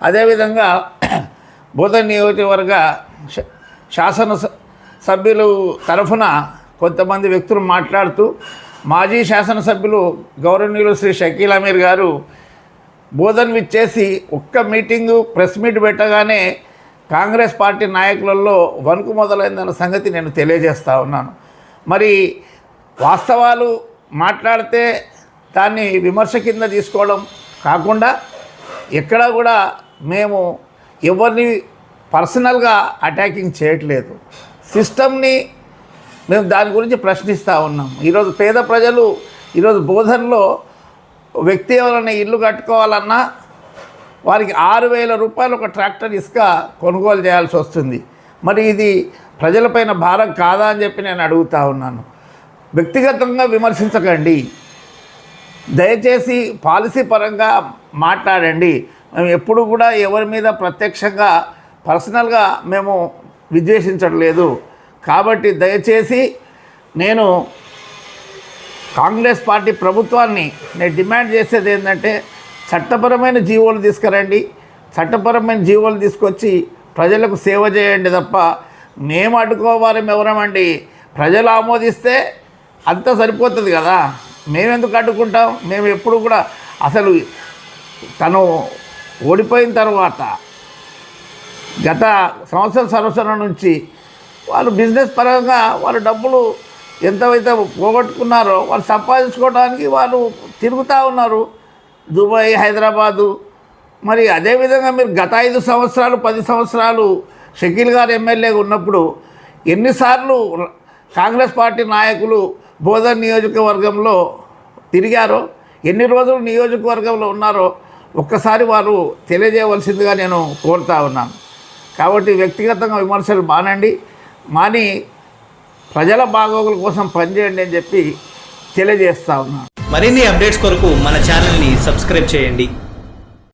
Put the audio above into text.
అదేవిధంగా బోధన్ నియోజకవర్గ శాసన సభ్యులు తరఫున కొంతమంది వ్యక్తులు మాట్లాడుతూ మాజీ శాసనసభ్యులు గౌరవనీయులు శ్రీ షకీల్ అమీర్ గారు బోధన్ విచ్చేసి ఒక్క మీటింగు ప్రెస్ మీట్ పెట్టగానే కాంగ్రెస్ పార్టీ నాయకులలో వణుకు మొదలైందన్న సంగతి నేను తెలియజేస్తా ఉన్నాను. మరి వాస్తవాలు మాట్లాడితే దాన్ని విమర్శ కింద తీసుకోవడం కాకుండా ఎక్కడా కూడా మేము ఎవరిని పర్సనల్గా అటాకింగ్ చేయట్లేదు. సిస్టమ్ని మేము దాని గురించి ప్రశ్నిస్తూ ఉన్నాం. ఈరోజు పేద ప్రజలు ఈరోజు బోధనలో వ్యక్తి ఎవరైనా ఇల్లు కట్టుకోవాలన్నా వారికి ఆరు వేల రూపాయలు ఒక ట్రాక్టర్ ఇసుక కొనుగోలు చేయాల్సి వస్తుంది. మరి ఇది ప్రజలపైన భారం కాదా అని చెప్పి నేను అడుగుతా ఉన్నాను. వ్యక్తిగతంగా విమర్శించకండి. దయచేసి పాలసీ పరంగా మాట్లాడండి. మేము ఎప్పుడు కూడా ఎవరి మీద ప్రత్యక్షంగా పర్సనల్గా మేము విద్వేషించట్లేదు. కాబట్టి దయచేసి నేను కాంగ్రెస్ పార్టీ ప్రభుత్వాన్ని నేను డిమాండ్ చేసేది ఏంటంటే చట్టపరమైన జీవోలు తీసుకురండి. చట్టపరమైన జీవోలు తీసుకొచ్చి ప్రజలకు సేవ చేయండి తప్ప మేము అడ్డుకోవారం ఎవరమండి ప్రజలు ఆమోదిస్తే అంత సరిపోతుంది కదా. మేమెందుకు అడ్డుకుంటాం? మేము ఎప్పుడు కూడా అసలు తను ఓడిపోయిన తర్వాత గత సంవత్సర సంవత్సరం నుంచి వాళ్ళు బిజినెస్ పరంగా వాళ్ళ డబ్బులు ఎంతవైతే పోగొట్టుకున్నారో వాళ్ళు సంపాదించుకోవడానికి వాళ్ళు తిరుగుతూ ఉన్నారు. దుబాయ్ హైదరాబాదు. మరి అదేవిధంగా మీరు గత ఐదు సంవత్సరాలు పది సంవత్సరాలు షకీల్ గారు ఎమ్మెల్యేగా ఉన్నప్పుడు ఎన్నిసార్లు కాంగ్రెస్ పార్టీ నాయకులు బోధన్ నియోజకవర్గంలో తిరిగారో ఎన్ని రోజులు నియోజకవర్గంలో ఉన్నారో ఒక్కసారి వారు తెలియజేయవలసిందిగా నేను కోరుతా ఉన్నాను. కాబట్టి వ్యక్తిగతంగా విమర్శలు మానండి. మాని ప్రజల బాగోగుల కోసం పనిచేయండి అని చెప్పి తెలియజేస్తా ఉన్నాను. మరిన్ని అప్డేట్స్ కొరకు మన ఛానల్ని సబ్స్క్రైబ్ చేయండి.